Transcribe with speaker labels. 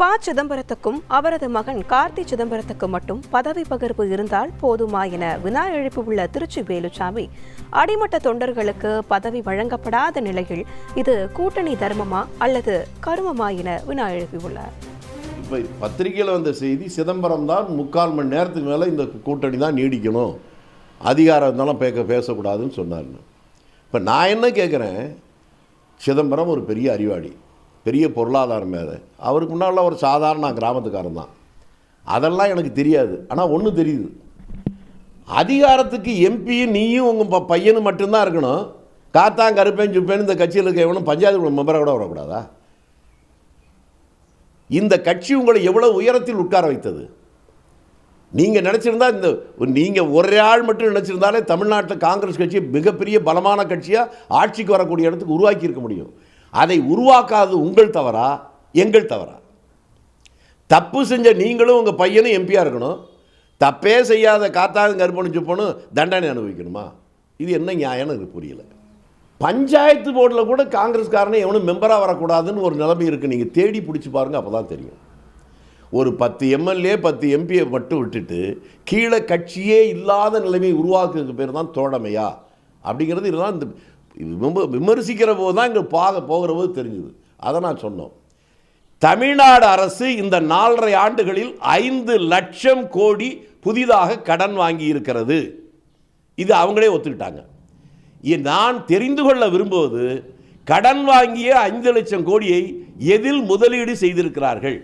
Speaker 1: ப சிதம்பரத்துக்கும் அவரது மகன் கார்த்தி சிதம்பரத்துக்கும் மட்டும் பதவி பகிர்வு இருந்தால் போதுமா என வினா எழுப்பியுள்ள திருச்சி வேலுச்சாமி அடிமட்ட தொண்டர்களுக்கு பதவி வழங்கப்படாத நிலையில் இது கூட்டணி தர்மமா அல்லது கருமமா என வினா எழுப்பியுள்ளார்
Speaker 2: இப்போ பத்திரிகையில் வந்த செய்தி சிதம்பரம் தான் முக்கால் மணி நேரத்துக்கு மேலே இந்த கூட்டணி தான் நீடிக்கணும். அதிகாரம் இருந்தாலும் பேக்க பேசக்கூடாதுன்னு சொன்னார் இப்போ நான் என்ன கேட்குறேன் சிதம்பரம் ஒரு பெரிய அறிவாளி. பெரிய பொருளாதார மேதை அவருக்கு முன்னால் ஒரு சாதாரண கிராமத்துக்காரன் தான். அதெல்லாம் எனக்கு தெரியாது. ஆனால் ஒன்று தெரியுது. அதிகாரத்துக்கு எம்பியும் நீயும் உங்கள் ப பையனும் மட்டும்தான் இருக்கணும். காத்தான் கருப்பேன் சுப்பேன் இந்த கட்சியில் இருக்க எவனும் பஞ்சாயத்து மெம்பராக கூட வரக்கூடாதா? இந்த கட்சி உங்களை எவ்வளோ உயரத்தில் உட்கார வைத்தது? நீங்கள் நினச்சிருந்தா இந்த நீங்கள் ஒரே ஆள் மட்டும் நினச்சிருந்தாலே தமிழ்நாட்டில் காங்கிரஸ் கட்சி மிகப்பெரிய பலமான கட்சியாக ஆட்சிக்கு வரக்கூடிய இடத்துக்கு உருவாக்கி இருக்க முடியும். அதை உருவாக்காதது உங்கள் தவறா? எங்கள் தவறா? தப்பு செஞ்ச நீங்களும் உங்கள் பையனும் எம்பியாக இருக்கணும். தப்பே செய்யாத காத்தாக கற்பனை சுப்பனும் தண்டனை அனுபவிக்கணுமா? இது என்ன நியாயம்னு எனக்கு புரியல. பஞ்சாயத்து போர்டில் கூட காங்கிரஸ்காரனே எவனும் மெம்பராக வரக்கூடாதுன்னு ஒரு நிலைமை இருக்குது நீங்கள் தேடி பிடிச்சி பாருங்கள் அப்போ தான் தெரியும். ஒரு பத்து எம்எல்ஏ பத்து எம்பியை மட்டும் விட்டுட்டு கீழே கட்சியே இல்லாத நிலைமையை உருவாக்குறதுக்கு பேர் தான் தோழமையா? அப்படிங்கிறது இதுதான் இந்த விம விமர்சிக்கிற போது தான் இங்கே பாக போகிற போது தெரிஞ்சுது. அதை நான் சொன்னோம். தமிழ்நாடு அரசு இந்த நாலரை ஆண்டுகளில் ஐந்து லட்சம் கோடி புதிதாக கடன் வாங்கி இருக்கிறது. இது அவங்களே ஒத்துக்கிட்டாங்க. நான் தெரிந்து கொள்ள விரும்புவது கடன் வாங்கிய ஐந்து லட்சம் கோடியை எதில் முதலீடு செய்திருக்கிறார்கள்?